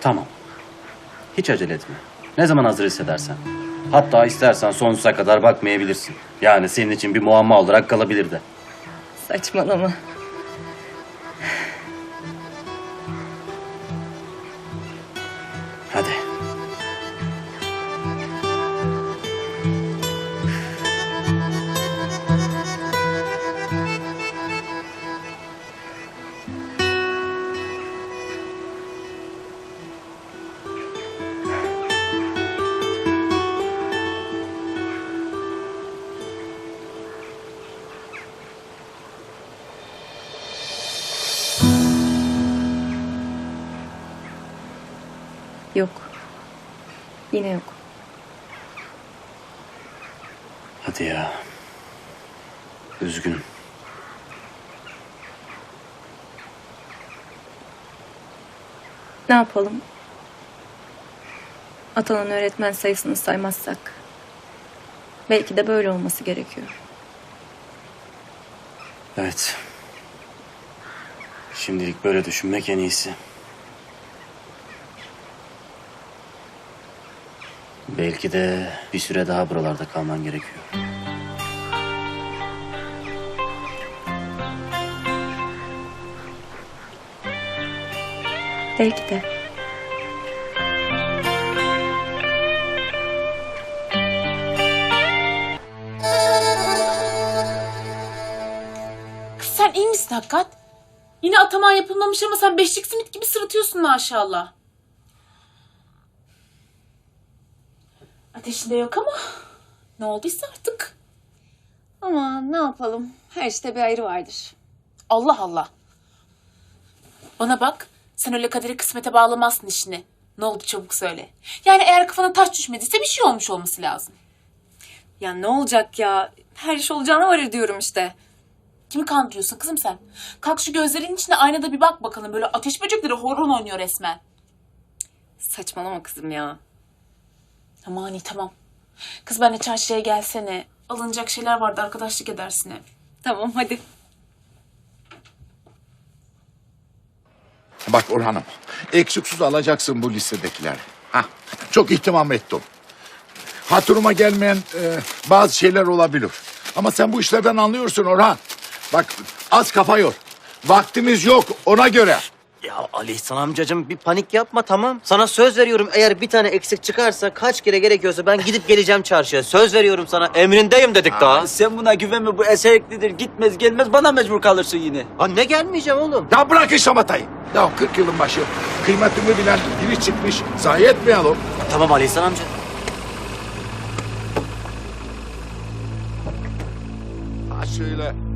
Tamam. Hiç acele etme. Ne zaman hazır hissedersen. Hatta istersen sonsuza kadar bakmayabilirsin. Yani senin için bir muamma olarak kalabilir de. Saçmalama. Hadi. Yok. Yine yok. Hadi ya. Üzgünüm. Ne yapalım? Atanan öğretmen sayısını saymazsak. Belki de böyle olması gerekiyor. Evet. Şimdilik böyle düşünmek en iyisi. Belki de bir süre daha buralarda kalman gerekiyor. Belki de. Kız sen iyi misin hakikat? Yine ataman yapılmamış ama sen beşlik simit gibi sırıtıyorsun maşallah. Ateşinde yok ama ne olduysa artık. Ama ne yapalım? Her işte bir ayrı vardır. Allah Allah. Bana bak sen öyle kaderi kısmete bağlamazsın işini. Ne oldu çabuk söyle. Yani eğer kafana taş düşmediyse bir şey olmuş olması lazım. Ya ne olacak ya? Her iş olacağına varır diyorum işte. Kimi kandırıyorsun kızım sen? Kalk şu gözlerinin içine aynada bir bak bakalım. Böyle ateş böcekleri horon oynuyor resmen. Saçmalama kızım ya. Aman iyi tamam. Kız benimle çarşıya gelsene. Alınacak şeyler vardı arkadaşlık edersin hep. Tamam hadi. Bak Orhan'ım, eksiksiz alacaksın bu listedekileri. Hah, çok ihtimam ettim. Hatırıma gelmeyen e, bazı şeyler olabilir. Ama sen bu işlerden anlıyorsun Orhan. Bak az kafa yor. Vaktimiz yok ona göre. Ya Ali İhsan amcacığım bir panik yapma tamam. Sana söz veriyorum eğer bir tane eksik çıkarsa kaç kere gerekiyorsa ben gidip geleceğim çarşıya. Söz veriyorum sana emrindeyim dedik daha. Sen buna güvenme bu eseriklidir. Gitmez gelmez bana mecbur kalırsın yine. Ha ne gelmeyeceğim oğlum. Ya bırak şamatayı. Ya 40 yılın başı kıymetimi bilen biri çıkmış. Zayi etmeyelim. Tamam Ali İhsan amca. Ha şöyle.